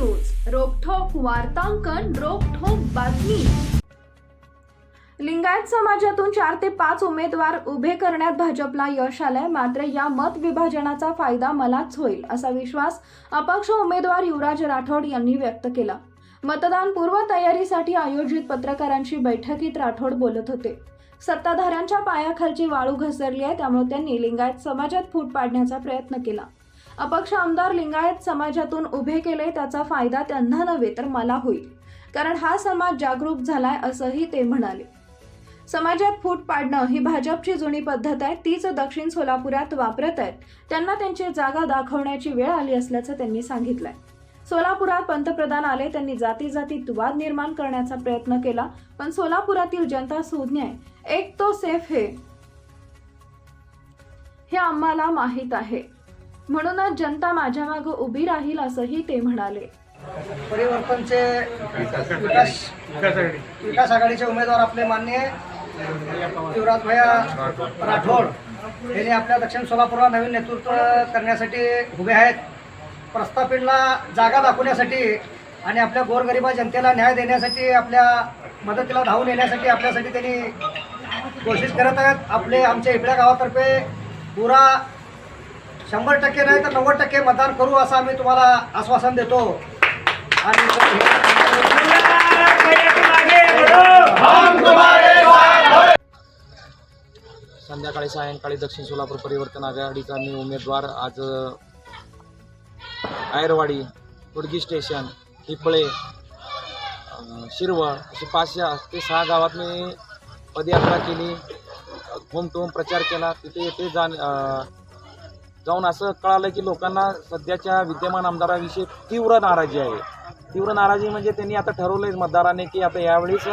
वार्तांकन रोखोक बातमी. लिंगायत समाजातून चार ते पाच उमेदवार उभे करण्यात भाजपला यश आलंय. मात्र या मत विभाजनाचा फायदा मलाच होईल असा विश्वास अपक्ष उमेदवार युवराज राठोड यांनी व्यक्त केला. मतदान पूर्व तयारीसाठी आयोजित पत्रकारांची बैठकीत राठोड बोलत होते. सत्ताधाऱ्यांच्या पायाखालची वाळू घसरली आहे त्यामुळे त्यांनी लिंगायत समाजात फूट पाडण्याचा प्रयत्न केला. अपक्ष आमदार लिंगायत समाजातून उभे केले त्याचा फायदा त्यांना नव्हे तर मला होईल. कारण हा समाज जागरूक झालाय असंही ते म्हणाले. समाजात फूट पाडणं ही भाजपची जुनी पद्धत आहे. तीच दक्षिण सोलापुरात वापरत आहेत. त्यांना त्यांची जागा दाखवण्याची वेळ आली असल्याचं त्यांनी सांगितलंय. सोलापुरात पंतप्रधान आले त्यांनी जाती जातीत वाद निर्माण करण्याचा प्रयत्न केला. पण सोलापुरातील जनता सुज्ञ आहे. एक तो सेफ हे. हे आम्हाला माहीत आहे. म्हणूनच जनता माझ्या मागे उभी राहील असंही ते म्हणाले. परिवर्तनचे विकास विकास आघाडीचे उमेदवार आपले मान्य युवराज भैया राठोड यांनी आपल्या दक्षिण सोलापूरला नवीन नेतृत्व करण्यासाठी उभे आहेत. प्रस्थापितला जागा दाखवण्यासाठी आणि आपल्या गोरगरिबा जनतेला न्याय देण्यासाठी आपल्या मदतीला धावून येण्यासाठी आपल्यासाठी त्यांनी कोशिश करत आहेत. आपले आमच्या इकड्या गावातर्फे पुरा शंभर टक्के नाही तर नव्वद टक्के मतदान करू असं आम्ही तुम्हाला आश्वासन देतो. आणि संध्याकाळी सायंकाळी दक्षिण सोलापूर परिवर्तन आघाडीचा मी उमेदवार. आज आयरवाडी कुडगी स्टेशन हिपळे शिरवळ अशी पाचशे ते सहा गावात मी पदयात्रा केली. होम प्रचार केला. तिथे ते जाण जाऊन असं कळालं की लोकांना सध्याच्या विद्यमान आमदाराविषयी तीव्र नाराजी आहे. तीव्र नाराजी म्हणजे त्यांनी आता ठरवलंय मतदाराने की आता यावेळीच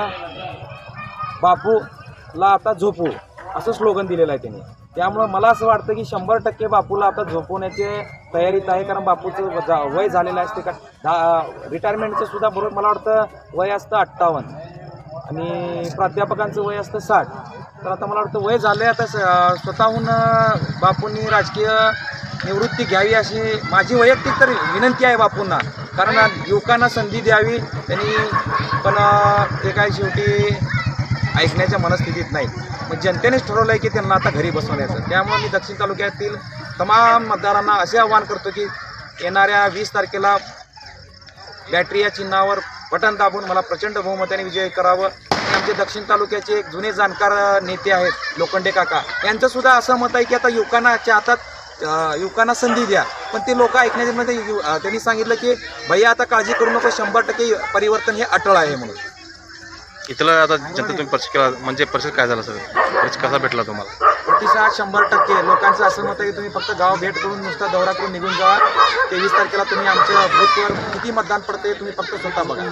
बापूला आता झोपू असं स्लोगन दिलेलं आहे त्यांनी. त्यामुळं मला असं वाटतं की शंभर टक्के बापूला आता झोपवण्याचे तयारीत आहे कारण बापूचं जा- वय झालेलं असते का रिटायरमेंटचं सुद्धा बरोबर मला वाटतं वय असतं अठ्ठावन्न. आणि प्राध्यापकांचं वय असतं साठ. तर आता मला वाटतं वय झालं आहे आता स- स्वतःहून बापूंनी राजकीय निवृत्ती घ्यावी अशी माझी वैयक्तिक तर विनंती आहे बापूंना. कारण युवकांना संधी द्यावी त्यांनी पण ते काय शेवटी ऐकण्याच्या मनस्थितीत नाही. मग जनतेनेच ठरवलं आहे की त्यांना आता घरी बसवण्याचं. त्यामुळे मी दक्षिण तालुक्यातील तमाम मतदारांना असे आवाहन करतो की येणाऱ्या वीस तारखेला बॅटरी या चिन्हावर बटन दाबून मला प्रचंड बहुमताने विजय करावं. आमचे दक्षिण तालुक्याचे एक जुने जाणकार नेते आहेत लोखंडे काका. यांचं सुद्धा असं मत आहे की आता युवकांनाच्या हातात युवकांना संधी द्या. पण ते लोक ऐकण्याचे यु- त्यांनी सांगितलं की भैया आता काळजी करू नको शंभर टक्के परिवर्तन हे अटळ आहे म्हणून. इथलं आता जनता तुम्ही परिचय केला म्हणजे परिचय काय झाला सर परिचय कसा भेटला तुम्हाला? प्रतिसाद शंभर टक्के. लोकांचं असं मत आहे की तुम्ही फक्त गाव भेट करून नुसता दौरा करून निघून जा. तेवीस तारखेला तुम्ही आमच्या बूथवर किती मतदान पडते तुम्ही फक्त स्वतः बघा.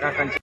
काकांची